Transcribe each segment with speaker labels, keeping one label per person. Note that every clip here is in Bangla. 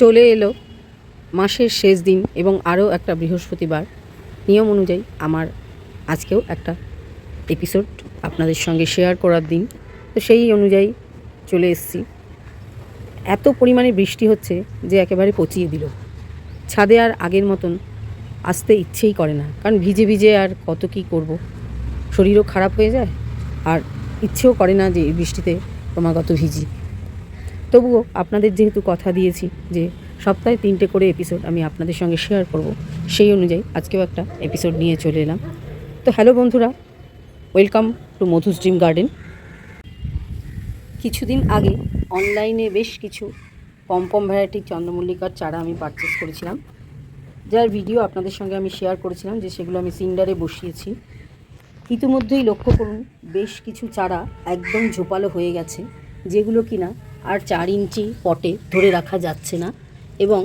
Speaker 1: চলে এলো মাসের শেষ দিন এবং আরও একটা বৃহস্পতিবার। নিয়ম অনুযায়ী আমার আজকেও একটা এপিসোড আপনাদের সঙ্গে শেয়ার করার দিন। তো সেই অনুযায়ী চলে এসেছি। এত পরিমাণে বৃষ্টি হচ্ছে যে একেবারে পচিয়ে দিল। ছাদে আর আগের মতন আসতে ইচ্ছেই করে না। কারণ ভিজে ভিজে আর কত কী করব? শরীরও খারাপ হয়ে যায়। আর ইচ্ছেও করে না যে এই বৃষ্টিতে ক্রমাগত ভিজি। তবুও আপনাদের যেহেতু কথা দিয়েছি যে সপ্তাহে তিনটে করে এপিসোড আমি আপনাদের সঙ্গে শেয়ার করব, সেই অনুযায়ী আজকেও একটা এপিসোড নিয়ে চলে এলাম। তো হ্যালো বন্ধুরা welcome to Madhu's dream garden কিছুদিন আগে অনলাইনে বেশ কিছু পম পম ভ্যারাইটির চন্দ্রমল্লিকার চারা আমি পারচেস করেছিলাম, যার ভিডিও আপনাদের সঙ্গে আমি শেয়ার করেছিলাম যে সেগুলো আমি সিন্ডারে বসিয়েছি। ইতিমধ্যেই লক্ষ্য করুন, বেশ কিছু চারা একদম ঝোপালো হয়ে গেছে। যেগুলো কিনা আর চার ইঞ্চি পটে ধরে রাখা যাচ্ছে না। এবং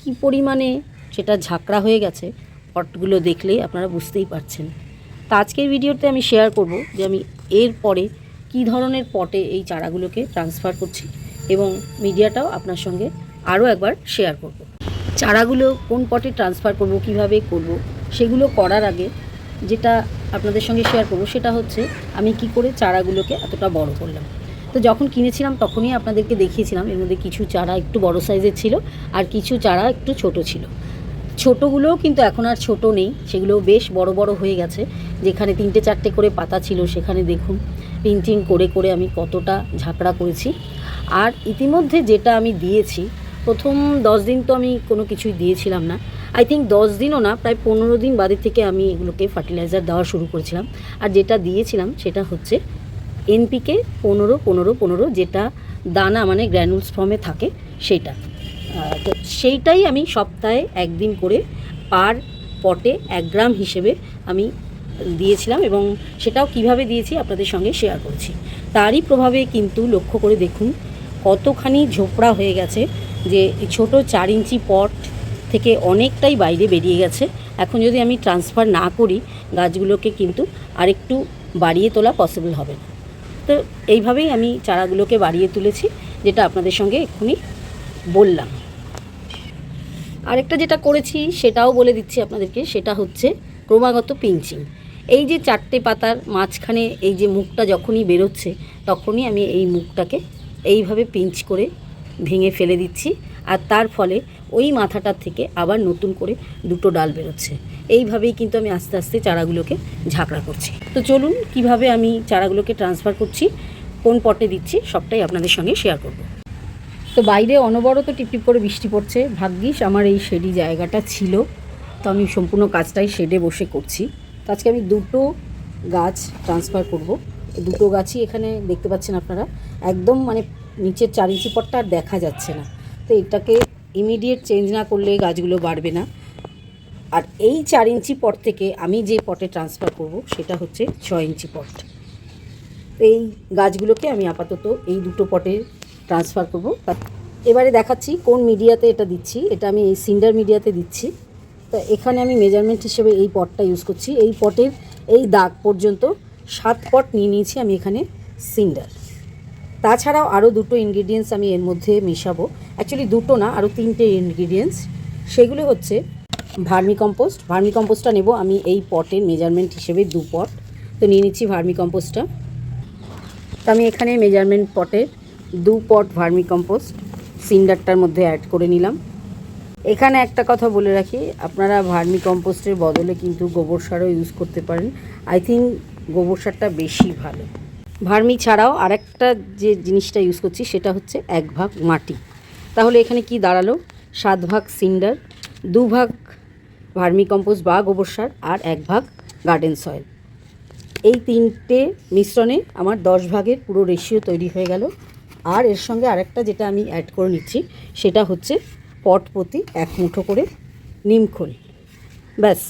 Speaker 1: কি পরিমাণে সেটা ঝাঁকড়া হয়ে গেছে, পটগুলো দেখলেই আপনারা বুঝতেই পারছেন। তা আজকের ভিডিওতে আমি শেয়ার করব যে আমি এর পরে কী ধরনের পটে এই চারাগুলোকে ট্রান্সফার করছি এবং মিডিয়াটাও আপনার সঙ্গে আরও একবার শেয়ার করব। চারাগুলো কোন পটে ট্রান্সফার করব, কীভাবে করব, সেগুলো করার আগে যেটা আপনাদের সঙ্গে শেয়ার করব সেটা হচ্ছে আমি কি করে চারাগুলোকে এতটা বড় করলাম। তো যখন কিনেছিলাম তখনই আপনাদেরকে দেখিয়েছিলাম এর মধ্যে কিছু চারা একটু বড় সাইজের ছিল আর কিছু চারা একটু ছোট ছিল। ছোটোগুলোও কিন্তু এখন আর ছোট নেই সেগুলো বেশ বড় বড় হয়ে গেছে। যেখানে তিনটে চারটে করে পাতা ছিল সেখানে দেখুন পিঞ্চিং করে করে আমি কতটা ঝাঁকড়া করেছি। আর ইতিমধ্যে যেটা আমি দিয়েছি, প্রথম দশ দিন তো আমি কোনো কিছুই দিয়েছিলাম না। আই থিঙ্ক দশ দিনও না, প্রায় পনেরো দিন বাদে থেকে আমি এগুলোকে ফার্টিলাইজার দেওয়া শুরু করেছিলাম। আর যেটা দিয়েছিলাম সেটা হচ্ছে এনপিকে পনেরো পনেরো পনেরো যেটা দানা মানে গ্র্যানুলস ফর্মে থাকে সেটা তো সেইটাই আমি সপ্তাহে একদিন করে পার পটে এক গ্রাম হিসেবে আমি দিয়েছিলাম এবং সেটাও কীভাবে দিয়েছি আপনাদের সঙ্গে শেয়ার করছি। তারই প্রভাবে কিন্তু লক্ষ্য করে দেখুন কতখানি ঝোপড়া হয়ে গেছে যে ছোটো চার ইঞ্চি পট থেকে অনেকটাই বাইরে বেরিয়ে গেছে। এখন যদি আমি ট্রান্সফার না করি, গাছগুলোকে কিন্তু আরেকটু বাড়িয়ে তোলা পসিবল হবে না। তো এইভাবেই আমি চারাগুলোকে বাড়িয়ে তুলেছি, যেটা আপনাদের সঙ্গে এক্ষুনি বললাম। আরেকটা যেটা করেছি, সেটাও বলে দিচ্ছি আপনাদেরকে, সেটা হচ্ছে ক্রমাগত পিঞ্চিং। এই যে চারটে পাতার মাঝখানে এই যে মুখটা যখনই বেরোচ্ছে, তখনই আমি এই মুখটাকে এইভাবে পিঞ্চ করে ভেঙে ফেলে দিচ্ছি, আর তার ফলে ওই মাথাটার থেকে আবার নতুন করে দুটো ডাল বেরোচ্ছে। এইভাবেই কিন্তু আমি আস্তে আস্তে চারাগুলোকে ঝাঁকড়া করছি। তো চলুন কীভাবে আমি চারাগুলোকে ট্রান্সফার করছি, কোন পটে দিচ্ছি, সবটাই আপনাদের সঙ্গে শেয়ার করব। তো বাইরে অনবরত টিপটিপ করে বৃষ্টি পড়ছে। ভাগ্যিস আমার এই শেডি জায়গাটা ছিল। তো আমি সম্পূর্ণ কাজটাই শেডে বসে করছি। তো আজকে আমি দুটো গাছ ট্রান্সফার করব। দুটো গাছই এখানে দেখতে পাচ্ছেন আপনারা। একদম মানে নিচের চার ইঞ্চি পটটা আর দেখা যাচ্ছে না। তো এটাকে ইমিডিয়েট চেঞ্জ না করলে গাছগুলো বাড়বে না। আর এই চার ইঞ্চি পট থেকে আমি যে পটে ট্রান্সফার করব, সেটা হচ্ছে ছয় ইঞ্চি পট এই গাছগুলোকে আমি আপাতত এই দুটো পটে ট্রান্সফার করব। এবারে দেখাচ্ছি কোন মিডিয়াতে এটা দিচ্ছি। এটা আমি এই সিন্ডার মিডিয়াতে দিচ্ছি। তো এখানে আমি মেজারমেন্ট হিসেবে এই পটটা ইউজ করছি। এই পটের এই দাগ পর্যন্ত সাত পট নিয়ে নিয়েছি আমি এখানে সিন্ডার তাছাড়াও আরও দুটো ইনগ্রিডিয়েন্টস আমি এর মধ্যে মেশাবো। অ্যাকচুয়ালি দুটো না আরও তিনটে ইনগ্রিডিয়েন্টস সেগুলো হচ্ছে ভার্মি কম্পোস্ট ভার্মি কম্পোস্টটা নেব আমি এই পটের মেজারমেন্ট হিসেবে দু পট। তো নিয়ে নিচ্ছি ভার্মি কম্পোস্টটা তো আমি এখানে মেজারমেন্ট পটের দু পট ভার্মি কম্পোস্ট সিন্ডারটার মধ্যে অ্যাড করে নিলাম। এখানে একটা কথা বলে রাখি, আপনারা ভার্মি কম্পোস্টের বদলে কিন্তু গোবর সারও ইউজ করতে পারেন। আই থিঙ্ক গোবর সারটা বেশি ভালো। ভার্মি ছাড়াও আরেকটা যে জিনিসটা ইউজ করছি, সেটা হচ্ছে এক ভাগ মাটি। তাহলে এখানে কি দাঁড়াল? সাত ভাগ সিন্ডার, দু ভাগ ভার্মি কম্পোস্ট বা গোবর সার আর এক ভাগ গার্ডেন সয়েল। এই তিনটে মিশ্রণে আমার দশ ভাগের পুরো রেশিও তৈরি হয়ে গেল। আর এর সঙ্গে আরেকটা যেটা আমি অ্যাড করে নিচ্ছি, সেটা হচ্ছে পট প্রতি এক মুঠো করে নিমখোল ব্যাস,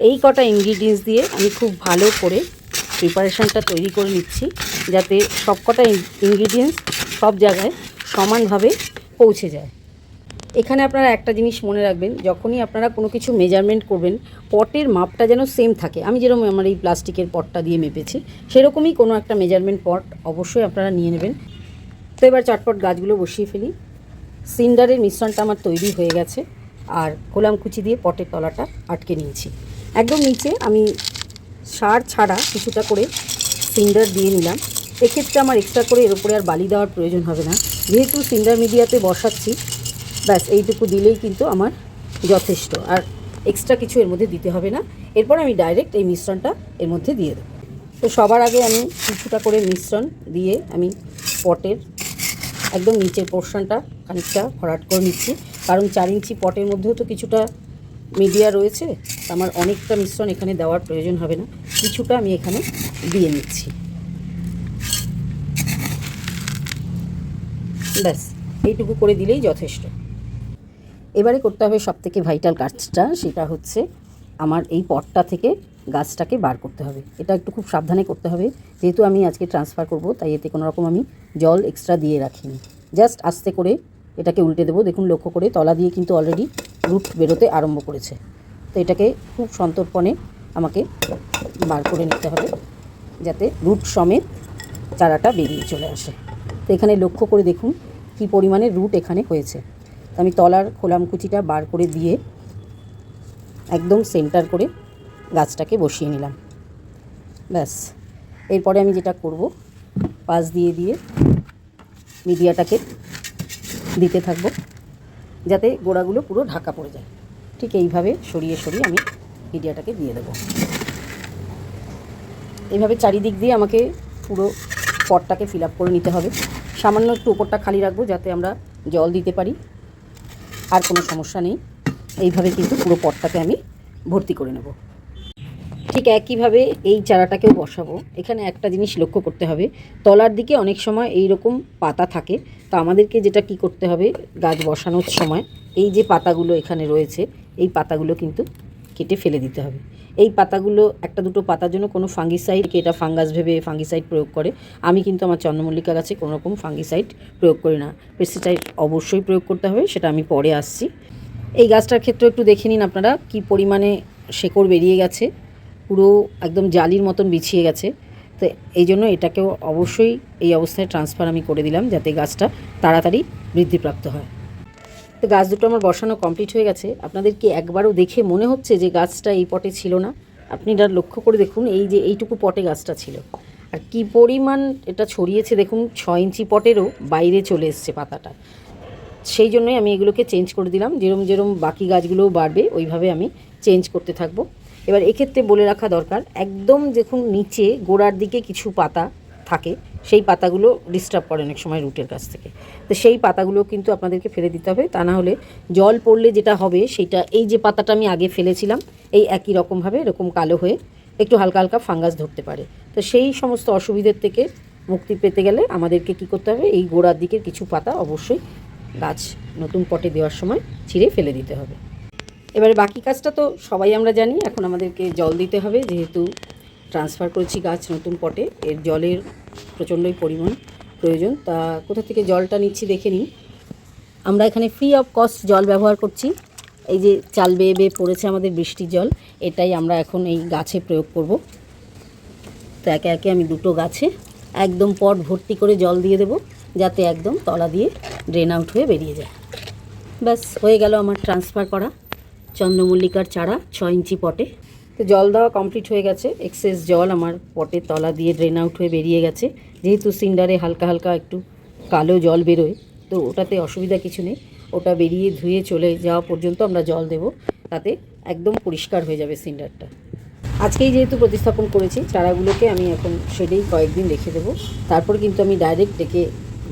Speaker 1: এই কটা ইনগ্রিডিয়েন্টস দিয়ে আমি খুব ভালো করে প্রিপারেশানটা তৈরি করে নিচ্ছি, যাতে সব কটা ইনগ্রিডিয়েন্টস সব জায়গায় সমানভাবে পৌঁছে যায়। এখানে আপনারা একটা জিনিস মনে রাখবেন, যখনই আপনারা কোনো কিছু মেজারমেন্ট করবেন, পটের মাপটা যেন সেম থাকে। আমি যেরকম আমার এই প্লাস্টিকের পটটা দিয়ে মেপেছি, সেরকমই কোনো একটা মেজারমেন্ট পট অবশ্যই আপনারা নিয়ে নেবেন। তো এবার চটপট গাছগুলো বসিয়ে ফেলি। সিন্ডারের মিশ্রণটা আমার তৈরি হয়ে গেছে, আর কুচি দিয়ে পটের তলাটা আটকে নিয়েছি। একদম নিচে আমি সার ছাড়া কিছুটা করে সিন্ডার দিয়ে নিলাম। এক্ষেত্রে আমার এক্সট্রা করে এর উপরে আর বালি দেওয়ার প্রয়োজন হবে না। যেহেতু সিন্ডার মিডিয়াতে বসাচ্ছি, ব্যাস, এইটুকু দিলেই কিন্তু আমার যথেষ্ট। আর এক্সট্রা কিছু এর মধ্যে দিতে হবে না। এরপর আমি ডাইরেক্ট এই মিশ্রণটা এর মধ্যে দিয়ে দেবো। তো সবার আগে আমি কিছুটা করে মিশ্রণ দিয়ে আমি পটের একদম নিচের পোর্শনটা খানিকটা ভরাট করে নিচ্ছি। কারণ চার ইঞ্চি পটের মধ্যেও তো কিছুটা মিডিয়া রয়েছে। আমার অনেকটা মিশ্রণ এখানে দেওয়ার প্রয়োজন হবে না। কিছুটা আমি এখানে দিয়ে নিচ্ছি। ব্যাস, এইটুকু করে দিলেই যথেষ্ট। এবারে করতে হবে সব থেকে ভাইটাল কাজটা, সেটা হচ্ছে আমার এই পটটা থেকে গাছটাকে বার করতে হবে। এটা একটু খুব সাবধানে করতে হবে। যেহেতু আমি আজকে ট্রান্সফার করব, তাই এতে কোনো রকম আমি জল এক্সট্রা দিয়ে রাখিনি। জাস্ট আস্তে করে এটাকে উল্টে দেবো। দেখুন, লক্ষ্য করে তলা দিয়ে কিন্তু অলরেডি রুট বেরোতে আরম্ভ করেছে। তো এটাকে খুব সন্তর্পণে আমাকে বার করে নিতে হবে, যাতে রুট সমেত চারাটা বেরিয়ে চলে আসে। তো এখানে লক্ষ্য করে দেখুন কী পরিমাণে রুট এখানে হয়েছে। তো আমি তলার খোলামকুচিটা বার করে দিয়ে একদম সেন্টার করে গাছটাকে বসিয়ে নিলাম। ব্যাস। এরপরে আমি যেটা করব, পাশ দিয়ে দিয়ে মিডিয়াটাকে দিতে থাকব, যাতে গোড়াগুলো পুরো ঢাকা পড়ে যায়। ঠিক এইভাবে সরিয়ে সরিয়ে আমি মিডিয়াটাকে দিয়ে দেবো। এইভাবে চারিদিক দিয়ে আমাকে পুরো পটটাকে ফিল আপ করে নিতে হবে। সামান্য একটু উপরটা খালি রাখব যাতে আমরা জল দিতে পারি। আর কোনো সমস্যা নেই। এইভাবে কিন্তু পুরো পটটাকে আমি ভর্তি করে নেব। ঠিক একইভাবে এই চারাটাকেও বসাবো। এখানে একটা জিনিস লক্ষ্য করতে হবে। তলার দিকে অনেক সময় এই রকম পাতা থাকে। তো আমাদেরকে যেটা কি করতে হবে, গাছ বসানোর সময় এই যে পাতাগুলো এখানে রয়েছে, এই পাতাগুলো কিন্তু কেটে ফেলে দিতে হবে। এই পাতাগুলো, একটা দুটো পাতার জন্য কোনো ফাঙ্গিসাইড এটা ফাঙ্গাস ভেবে ফাঙ্গিসাইড প্রয়োগ করে? আমি কিন্তু আমার চন্দ্রমল্লিকা গাছে কোনো রকম ফাঙ্গিসাইড প্রয়োগ করি না। পেস্টিসাইড অবশ্যই প্রয়োগ করতে হবে, সেটা আমি পরে আসছি। এই গাছটার ক্ষেত্রে একটু দেখে নিন আপনারা, কি পরিমাণে শেকড় বেরিয়ে গেছে। পুরো একদম জালির মতন বিছিয়ে গেছে। তো এই জন্য এটাকেও অবশ্যই এই অবস্থায় ট্রান্সফার আমি করে দিলাম, যাতে গাছটা তাড়াতাড়ি বৃদ্ধিপ্রাপ্ত হয়। তো গাছ দুটো আমার বসানো কমপ্লিট হয়ে গেছে। আপনাদের কি একবারও দেখে মনে হচ্ছে যে গাছটা এই পটে ছিল না। আপনি এটা লক্ষ্য করে দেখুন, এই যে এইটুকু পটে গাছটা ছিল। আর কি পরিমাণ এটা ছড়িয়েছে দেখুন ছ ইঞ্চি পটেরও বাইরে চলে এসছে পাতাটা। সেই জন্যই আমি এগুলোকে চেঞ্জ করে দিলাম। যেরম যেরম বাকি গাছগুলোও বাড়বে, ওইভাবে আমি চেঞ্জ করতে থাকব। এবার এক্ষেত্রে বলে রাখা দরকার, একদম দেখুন নিচে গোড়ার দিকে কিছু পাতা থাকে সেই পাতাগুলো ডিস্টার্ব করে অনেক সময় রুটের কাছ থেকে। তো সেই পাতাগুলো কিন্তু আপনাদেরকে ফেলে দিতে হবে, তা না হলে জল পড়লে যেটা হবে সেটা এই যে পাতাটা আমি আগে ফেলেছিলাম, এই একই রকমভাবে এরকম কালো হয়ে একটু হালকা হালকা ফাঙ্গাস ধরতে পারে। তো সেই সমস্ত অসুবিধের থেকে মুক্তি পেতে গেলে আমাদেরকে কি করতে হবে, এই গোড়ার দিকের কিছু পাতা অবশ্যই গাছ নতুন পটে দেওয়ার সময় ছিঁড়ে ফেলে দিতে হবে। এবারে বাকি কাজটা তো সবাই আমরা জানি, এখন আমাদেরকে জল দিতে হবে, যেহেতু ট্রান্সফার করেছি গাছ নতুন পটে, এর জলের প্রচণ্ডই পরিমাণ প্রয়োজন। তা কোথা থেকে জলটা নিচ্ছি দেখে নিই। আমরা এখানে ফ্রি অফ কস্ট জল ব্যবহার করছি। এই যে চাল বেয়ে বেয়ে পড়েছে আমাদের বৃষ্টির জল, এটাই আমরা এখন এই গাছে প্রয়োগ করব। তো একে একে আমি দুটো গাছে একদম পট ভর্তি করে জল দিয়ে দেবো, যাতে একদম তলা দিয়ে ড্রেন আউট হয়ে বেরিয়ে যায়। ব্যাস, হয়ে গেল আমার ট্রান্সফার করা চন্দ্রমল্লিকার চারা ছ ইঞ্চি পটে। তো জল দেওয়া কমপ্লিট হয়ে গেছে। এক্সেস জল আমার পটের তলা দিয়ে ড্রেন আউট হয়ে বেরিয়ে গেছে। যেহেতু সিন্ডারে হালকা হালকা একটু কালো জল বেরোয়, তো ওটাতে অসুবিধা কিছু নেই। ওটা বেরিয়ে ধুয়ে চলে যাওয়া পর্যন্ত আমরা জল দেব। তাতে একদম পরিষ্কার হয়ে যাবে সিন্ডারটা। আজকেই যেহেতু প্রতিস্থাপন করেছি, চারাগুলোকে আমি এখন শেডেই কয়েকদিন রেখে দেবো। তারপর কিন্তু আমি ডাইরেক্ট ডেকে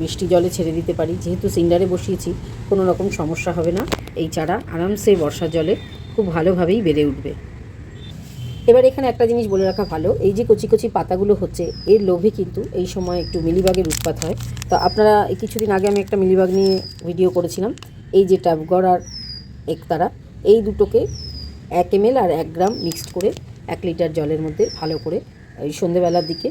Speaker 1: বৃষ্টি জলে ছেড়ে দিতে পারি। যেহেতু সিন্ডারে বসিয়েছি, কোনো রকম সমস্যা হবে না। এই চারা আরামসে বর্ষার জলে খুব ভালোভাবেই বেড়ে উঠবে। এবার এখানে একটা জিনিস বলে রাখা ভালো, এই যে কচি কচি পাতাগুলো হচ্ছে, এর লোভে কিন্তু এই সময় একটু মিলিবাগের উৎপাত হয়। তো আপনারা কিছুদিন আগে আমি একটা মিলিবাগ নিয়ে ভিডিও করেছিলাম, এই যে টাবগড় আর একতারা, এই দুটোকে এক এমএল আর এক গ্রাম মিক্সড করে এক লিটার জলের মধ্যে ভালো করে, এই সন্ধেবেলার দিকে,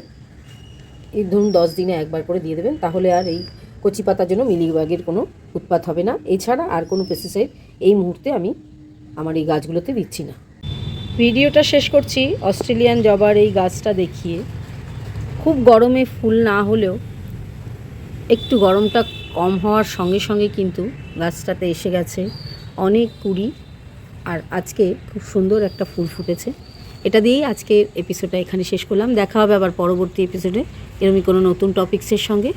Speaker 1: এই ধরুন দশ দিনে একবার করে দিয়ে দেবেন, তাহলে আর এই কচি পাতার জন্য মিলিবাগের কোনো উৎপাত হবে না। এছাড়া আর কোনো পেস্টিসাইড এই মুহূর্তে আমি আমার এই গাছগুলোতে দিচ্ছি না। ভিডিওটা শেষ করছি, অস্ট্রেলিয়ান জবার এই গাছটা দেখিয়ে। খুব গরমে ফুল না হলেও একটু গরমটা কম হওয়ার সঙ্গে সঙ্গে কিন্তু গাছটাতে এসে গেছে অনেক কুড়ি, আর আজকে খুব সুন্দর একটা ফুল ফুটেছে। এটা দিয়েই আজকের এপিসোডটা এখানে শেষ করলাম। দেখা হবে আবার পরবর্তী এপিসোডে এরকমই কোনো নতুন টপিক্সের সঙ্গে।